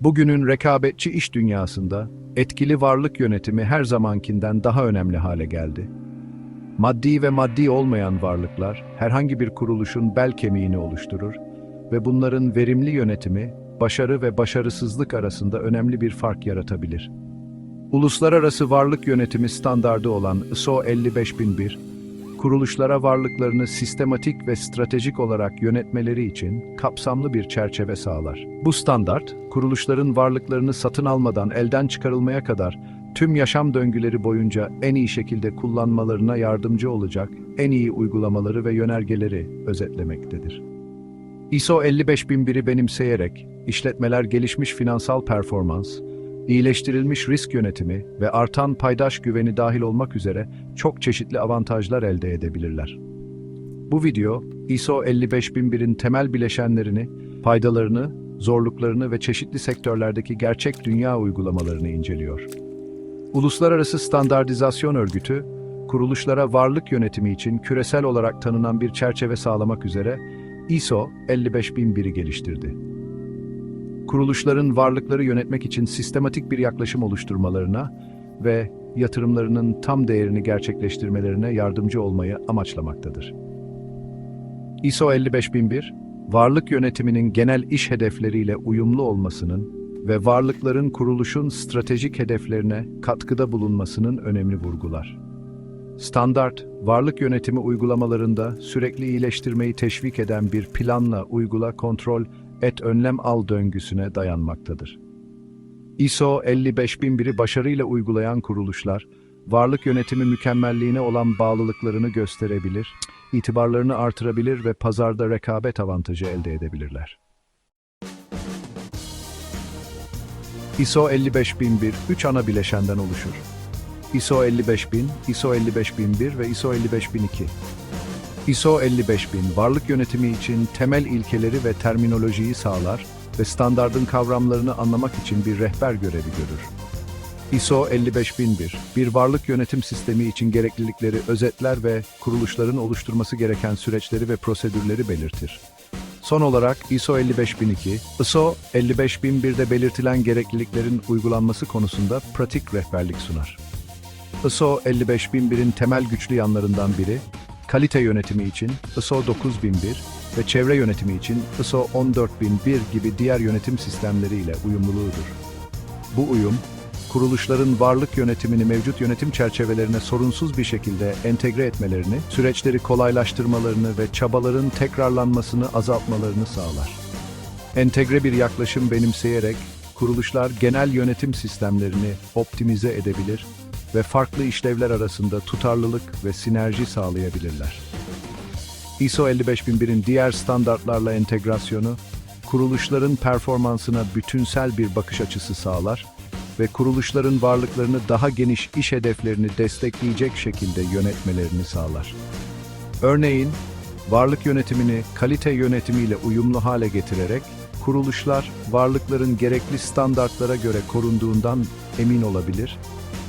Bugünün rekabetçi iş dünyasında etkili varlık yönetimi her zamankinden daha önemli hale geldi. Maddi ve maddi olmayan varlıklar herhangi bir kuruluşun bel kemiğini oluşturur ve bunların verimli yönetimi başarı ve başarısızlık arasında önemli bir fark yaratabilir. Uluslararası Varlık Yönetimi standardı olan ISO 55001, kuruluşlara varlıklarını sistematik ve stratejik olarak yönetmeleri için kapsamlı bir çerçeve sağlar. Bu standart, kuruluşların varlıklarını satın almadan elden çıkarılmaya kadar tüm yaşam döngüleri boyunca en iyi şekilde kullanmalarına yardımcı olacak en iyi uygulamaları ve yönergeleri özetlemektedir. ISO 55001'i benimseyerek işletmeler gelişmiş finansal performans, iyileştirilmiş risk yönetimi ve artan paydaş güveni dahil olmak üzere çok çeşitli avantajlar elde edebilirler. Bu video, ISO 55001'in temel bileşenlerini, faydalarını, zorluklarını ve çeşitli sektörlerdeki gerçek dünya uygulamalarını inceliyor. Uluslararası Standartizasyon Örgütü, kuruluşlara varlık yönetimi için küresel olarak tanınan bir çerçeve sağlamak üzere ISO 55001'i geliştirdi kuruluşların varlıkları yönetmek için sistematik bir yaklaşım oluşturmalarına ve yatırımlarının tam değerini gerçekleştirmelerine yardımcı olmayı amaçlamaktadır. ISO 55001, varlık yönetiminin genel iş hedefleriyle uyumlu olmasının ve varlıkların kuruluşun stratejik hedeflerine katkıda bulunmasının önemli vurgular. Standart, varlık yönetimi uygulamalarında sürekli iyileştirmeyi teşvik eden bir planla uygula, kontrol et önlem al döngüsüne dayanmaktadır. ISO 55001'i başarıyla uygulayan kuruluşlar, varlık yönetimi mükemmelliğine olan bağlılıklarını gösterebilir, itibarlarını artırabilir ve pazarda rekabet avantajı elde edebilirler. ISO 55001 üç ana bileşenden oluşur. ISO 55000, ISO 55001 ve ISO 55002. ISO 55000 varlık yönetimi için temel ilkeleri ve terminolojiyi sağlar ve standardın kavramlarını anlamak için bir rehber görevi görür. ISO 55001 bir varlık yönetim sistemi için gereklilikleri özetler ve kuruluşların oluşturması gereken süreçleri ve prosedürleri belirtir. Son olarak ISO 55002, ISO 55001'de belirtilen gerekliliklerin uygulanması konusunda pratik rehberlik sunar. ISO 55001'in temel güçlü yanlarından biri, kalite yönetimi için ISO 9001 ve çevre yönetimi için ISO 14001 gibi diğer yönetim sistemleriyle uyumluluğudur. Bu uyum, kuruluşların varlık yönetimini mevcut yönetim çerçevelerine sorunsuz bir şekilde entegre etmelerini, süreçleri kolaylaştırmalarını ve çabaların tekrarlanmasını azaltmalarını sağlar. Entegre bir yaklaşım benimseyerek, kuruluşlar genel yönetim sistemlerini optimize edebilir ve farklı işlevler arasında tutarlılık ve sinerji sağlayabilirler. ISO 55001'in diğer standartlarla entegrasyonu, kuruluşların performansına bütünsel bir bakış açısı sağlar ve kuruluşların varlıklarını daha geniş iş hedeflerini destekleyecek şekilde yönetmelerini sağlar. Örneğin, varlık yönetimini kalite yönetimiyle uyumlu hale getirerek, kuruluşlar varlıkların gerekli standartlara göre korunduğundan emin olabilir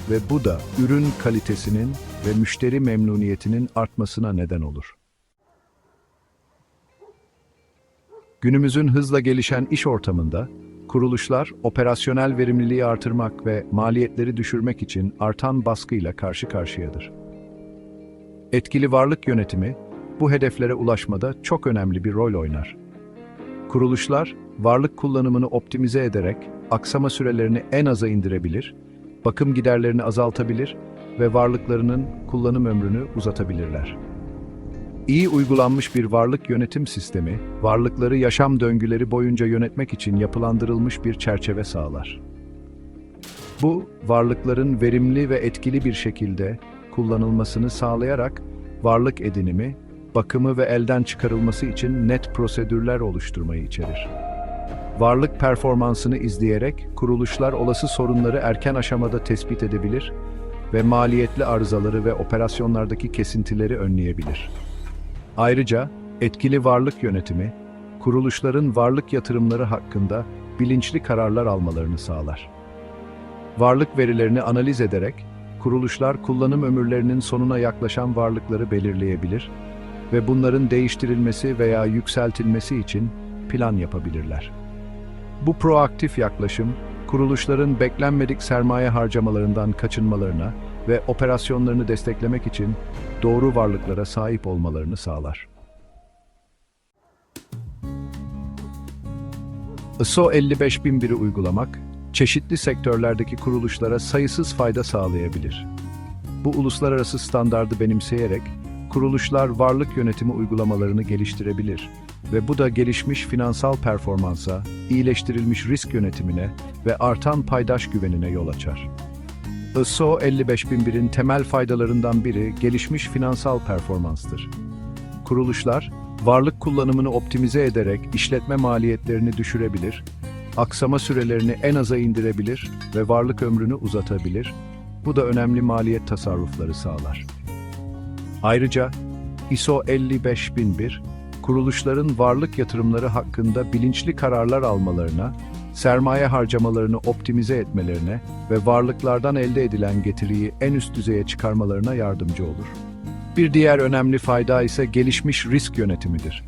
ve bu da ürün kalitesinin ve müşteri memnuniyetinin artmasına neden olur. Günümüzün hızla gelişen iş ortamında, kuruluşlar operasyonel verimliliği artırmak ve maliyetleri düşürmek için artan baskıyla karşı karşıyadır. Etkili varlık yönetimi, bu hedeflere ulaşmada çok önemli bir rol oynar. Kuruluşlar, varlık kullanımını optimize ederek aksama sürelerini en aza indirebilir bakım giderlerini azaltabilir ve varlıklarının kullanım ömrünü uzatabilirler. İyi uygulanmış bir varlık yönetim sistemi, varlıkları yaşam döngüleri boyunca yönetmek için yapılandırılmış bir çerçeve sağlar. Bu, varlıkların verimli ve etkili bir şekilde kullanılmasını sağlayarak varlık edinimi, bakımı ve elden çıkarılması için net prosedürler oluşturmayı içerir varlık performansını izleyerek kuruluşlar olası sorunları erken aşamada tespit edebilir ve maliyetli arızaları ve operasyonlardaki kesintileri önleyebilir. Ayrıca etkili varlık yönetimi, kuruluşların varlık yatırımları hakkında bilinçli kararlar almalarını sağlar. Varlık verilerini analiz ederek, kuruluşlar kullanım ömürlerinin sonuna yaklaşan varlıkları belirleyebilir ve bunların değiştirilmesi veya yükseltilmesi için plan yapabilirler. Bu proaktif yaklaşım, kuruluşların beklenmedik sermaye harcamalarından kaçınmalarına ve operasyonlarını desteklemek için doğru varlıklara sahip olmalarını sağlar. ISO 55001'i uygulamak, çeşitli sektörlerdeki kuruluşlara sayısız fayda sağlayabilir. Bu uluslararası standardı benimseyerek, kuruluşlar varlık yönetimi uygulamalarını geliştirebilir ve bu da gelişmiş finansal performansa, iyileştirilmiş risk yönetimine ve artan paydaş güvenine yol açar. ISO 55001'in temel faydalarından biri gelişmiş finansal performanstır. Kuruluşlar, varlık kullanımını optimize ederek işletme maliyetlerini düşürebilir, aksama sürelerini en aza indirebilir ve varlık ömrünü uzatabilir. Bu da önemli maliyet tasarrufları sağlar. Ayrıca ISO 55001, kuruluşların varlık yatırımları hakkında bilinçli kararlar almalarına, sermaye harcamalarını optimize etmelerine ve varlıklardan elde edilen getiriyi en üst düzeye çıkarmalarına yardımcı olur. Bir diğer önemli fayda ise gelişmiş risk yönetimidir.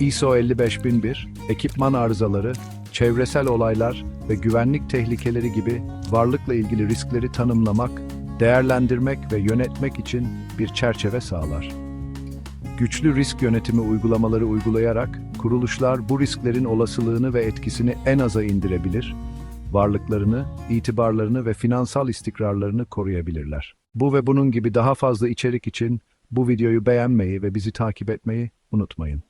ISO 55001, ekipman arızaları, çevresel olaylar ve güvenlik tehlikeleri gibi varlıkla ilgili riskleri tanımlamak, değerlendirmek ve yönetmek için bir çerçeve sağlar. Güçlü risk yönetimi uygulamaları uygulayarak kuruluşlar bu risklerin olasılığını ve etkisini en aza indirebilir, varlıklarını, itibarlarını ve finansal istikrarlarını koruyabilirler. Bu ve bunun gibi daha fazla içerik için bu videoyu beğenmeyi ve bizi takip etmeyi unutmayın.